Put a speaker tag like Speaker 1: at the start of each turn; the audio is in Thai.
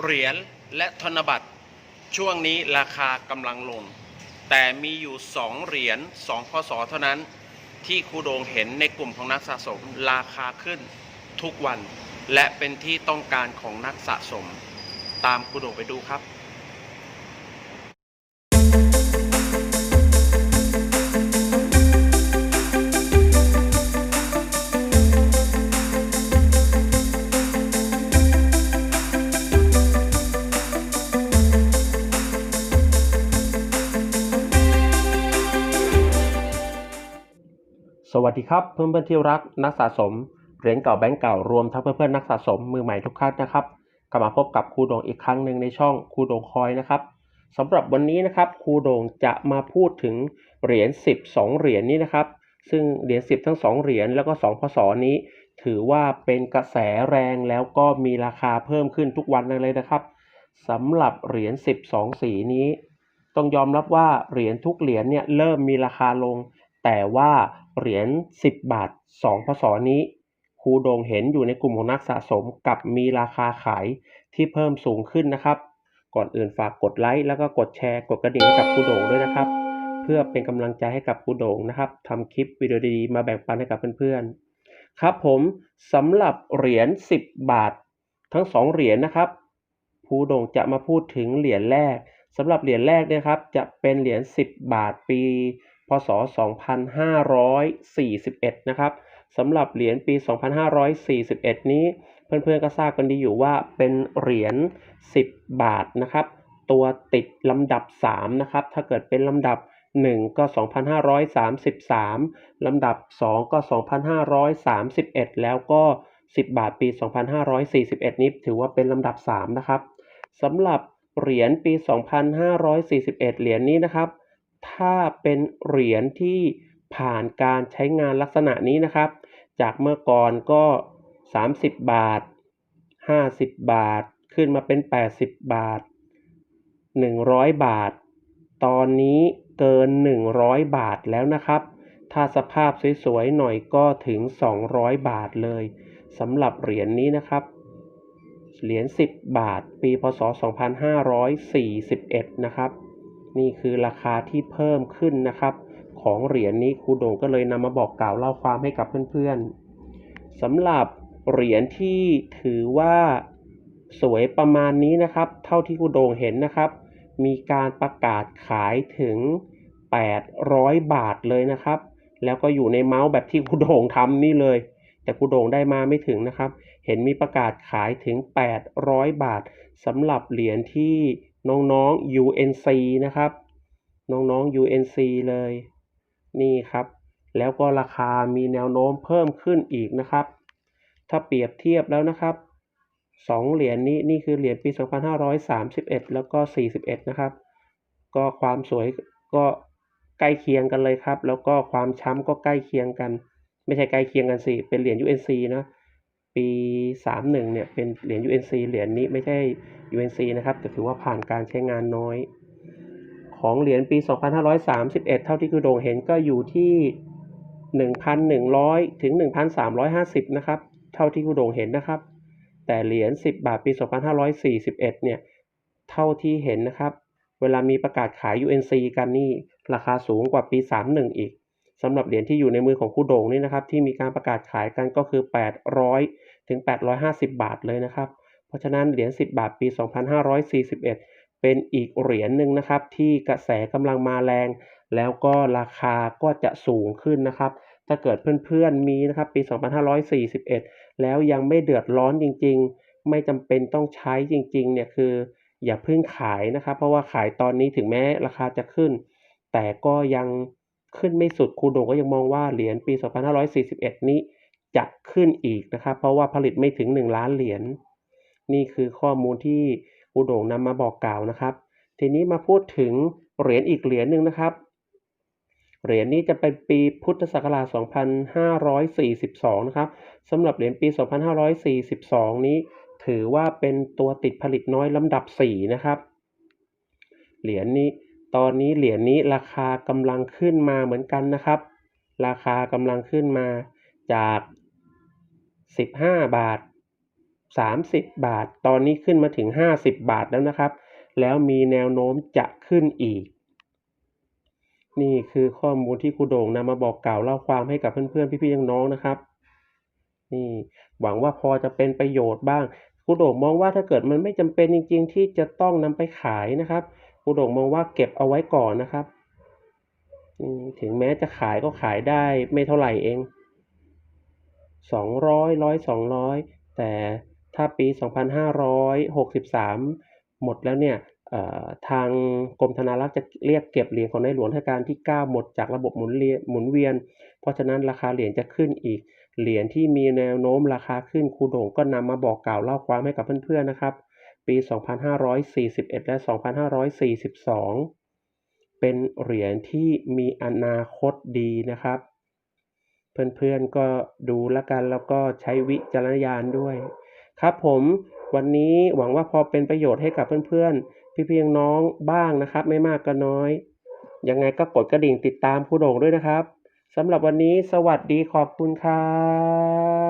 Speaker 1: เหรียญและธนบัตร ช่วงนี้ราคากำลังลง แต่มีอยู่ 2 เหรียญ2พศเท่านั้น ที่ครูโดงเห็นในกลุ่มของนักสะสมราคาขึ้นทุกวัน และเป็นที่ต้องการของนักสะสม ตามครูโดงไปดูครับ สวัสดีครับเพื่อนเพื่อนที่รักนักสะสมเหรียญเก่าแบงก์เก่ารวมทั้งเพื่อนเพื่อนนักสะสมมือใหม่ทุกท่านนะครับกลับมาพบกับครูโดงอีกครั้งหนึ่งในช่องครูโดงคอยนะครับสำหรับวันนี้นะครับครูโดงจะมาพูดถึงเหรียญ10 2เหรียญนี้นะครับ ซึ่งเหรียญ10 ทั้ง 2 เหรียญแล้วก็2พศนี้ ถือว่าเป็นกระแสแรงแล้วก็มีราคาเพิ่มขึ้นทุกวันเลยนะครับสำหรับเหรียญ10 2สีนี้ ต้องยอมรับว่าเหรียญทุกเหรียญเนี่ยเริ่มมีราคาลง แต่ว่าเหรียญ 10 บาท 2 พศนี้ครูโดงเห็นอยู่ในกลุ่มของนักสะสมกับมีราคาขายที่เพิ่มสูงขึ้นนะครับ ก่อนอื่นฝากกดไลค์แล้วก็กดแชร์กดกระดิ่งให้กับครูโดงด้วยนะครับ เพื่อเป็นกำลังใจให้กับครูโดงนะครับทำคลิปวิดีโอดีๆมาแบ่งปันให้กับเพื่อนๆครับผมสำหรับเหรียญ 10 บาท ทั้ง 2 เหรียญนะครับครูโดงจะมาพูดถึงเหรียญแรกสำหรับเหรียญแรกเนี่ยครับจะเป็นเหรียญ 10 บาทปี พศ 2541 นะครับสำหรับเหรียญปี 2541 นี้เพื่อนๆก็ทราบกันดีอยู่ว่าเป็นเหรียญ 10 บาทนะครับ ตัวติดลำดับ 3 นะครับ ถ้าเกิดเป็นลำดับ 1 ก็ 2533 ลำดับ 2 ก็ 2531 แล้วก็ 10 บาทปี 2541 นี้ถือว่าเป็นลำดับ 3 นะครับสำหรับเหรียญปี 2541 เหรียญนี้นะครับ ถ้าเป็นเหรียญที่ผ่านการใช้งานลักษณะนี้นะครับ จากเมื่อก่อนก็ 30 บาท 50 บาท ขึ้นมาเป็น 80 บาท 100 บาท ตอนนี้เกิน 100 บาทแล้วนะครับ ถ้าสภาพสวยๆหน่อยก็ถึง 200 บาทเลยสำหรับเหรียญนี้นะครับเหรียญ10 บาท ปี พศ 2541 นะครับ นี่คือราคาที่เพิ่มขึ้นนะครับ ของเหรียญนี้ครูโด่งก็เลยนำมาบอกกล่าวเล่าความให้กับเพื่อนๆสำหรับเหรียญที่ถือว่าสวยประมาณนี้นะครับ เท่าที่ครูโด่งเห็นนะครับ มีการประกาศขายถึง 800 บาทเลยนะครับ แล้วก็อยู่ในเมาส์แบบที่ครูโด่งทำนี่เลย แต่ครูโด่งได้มาไม่ถึงนะครับ เห็นมีประกาศขายถึง 800 บาทสำหรับเหรียญที่ น้องๆ UNC นะครับ น้องๆ UNC เลย นี่ครับ แล้วก็ราคามีแนวโน้มเพิ่มขึ้นอีกนะครับ ถ้าเปรียบเทียบแล้วนะครับ2เหรียญนี้นี่คือเหรียญปี 2531 แล้วก็ 41 นะครับ ก็ความสวยก็ใกล้เคียงกันเลยครับ แล้วก็ความช้ำก็ใกล้เคียงกัน ไม่ใช่ใกล้เคียงกันสิ เป็นเหรียญ UNC นะ ปี 31 เนี่ยเป็นเหรียญ UNC เหรียญนี้ไม่ใช่ UNC นะครับแต่ถือว่าผ่านการใช้งานน้อย ของเหรียญปี 2531 เท่าที่คุณโด่งเห็นก็อยู่ที่ 1,100 ถึง 1,350 นะครับ เท่าที่คุณโด่งเห็นนะครับ แต่เหรียญ 10 บาทปี 2541 เนี่ย เท่าที่เห็นนะครับ เวลามีประกาศขาย UNC กันนี่ราคาสูงกว่าปี 31 อีก สำหรับเหรียญที่อยู่ในมือของคู่โด่งนี่นะครับ ที่มีการประกาศขายกันก็คือ 800 ถึง 850 บาทเลยนะครับ เพราะฉะนั้นเหรียญ 10 บาทปี 2541 เป็นอีกเหรียญหนึ่งนะครับที่กระแสกำลังมาแรง แล้วก็ราคาก็จะสูงขึ้นนะครับถ้าเกิดเพื่อนๆมีนะครับปี 2541 แล้วยังไม่เดือดร้อนจริง ๆ ไม่จำเป็นต้องใช้จริงๆเนี่ยคืออย่าเพิ่งขายนะครับ เพราะว่าขายตอนนี้ถึงแม้ราคาจะขึ้น แต่ก็ยัง ขึ้นไม่สุดครูโด่งก็ยังมองว่าเหรียญปี 2541 นี้จะขึ้นอีกนะครับ เพราะว่าผลิตไม่ถึง 1 ล้านเหรียญนี่คือข้อมูลที่ครูโด่งนำมาบอกกล่าวนะครับ ทีนี้มาพูดถึงเหรียญอีกเหรียญหนึ่งนะครับ เหรียญนี้จะเป็นปีพุทธศักราช 2542 นะครับสำหรับเหรียญปี 2542 นี้ ถือว่าเป็นตัวติดผลิตน้อยลำดับ 4 นะครับ เหรียญนี้ ตอนนี้เหรียญนี้ราคากำลังขึ้นมาเหมือนกันนะครับ ราคากำลังขึ้นมาจาก 15 บาท 30 บาท ตอนนี้ขึ้นมาถึง 50 บาทแล้วนะครับ แล้วมีแนวโน้มจะขึ้นอีก นี่คือข้อมูลที่ครูโด่งนำมาบอกกล่าวเล่าความให้กับเพื่อนๆ พี่ๆน้องๆนะครับ นี่หวังว่าพอจะเป็นประโยชน์บ้างครูโด่งมองว่าถ้าเกิดมันไม่จำเป็นจริง ๆ ที่จะต้องนำไปขายนะครับ ครูโด่งมองว่าเก็บเอาไว้ก่อนนะครับ ถึงแม้จะขายก็ขายได้ไม่เท่าไหร่เองสองร้อยร้อยสองร้อยแต่ถ้าปี 2563 หมดแล้วเนี่ยทางกรมธนารักษ์จะเรียกเก็บเหรียญของในหลวงรัชกาลที่ 9 หมดจากระบบหมุนเรียหมุนเวียน เพราะฉะนั้นราคาเหรียญจะขึ้นอีก เหรียญที่มีแนวโน้มราคาขึ้นครูโด่งก็นำมาบอกกล่าวเล่าความให้กับเพื่อนๆนะครับ ปี 2541 และ 2542 เป็นเหรียญที่มีอนาคตดีนะครับ เพื่อนๆก็ดูแล้วกันแล้วก็ใช้วิจารณญาณด้วย ครับผมวันนี้หวังว่าพอเป็นประโยชน์ให้กับเพื่อนๆ พี่ๆน้องบ้างนะครับ ไม่มากก็น้อย ยังไงก็กดกระดิ่งติดตามครูโด่งด้วยนะครับสำหรับวันนี้สวัสดีขอบคุณครับ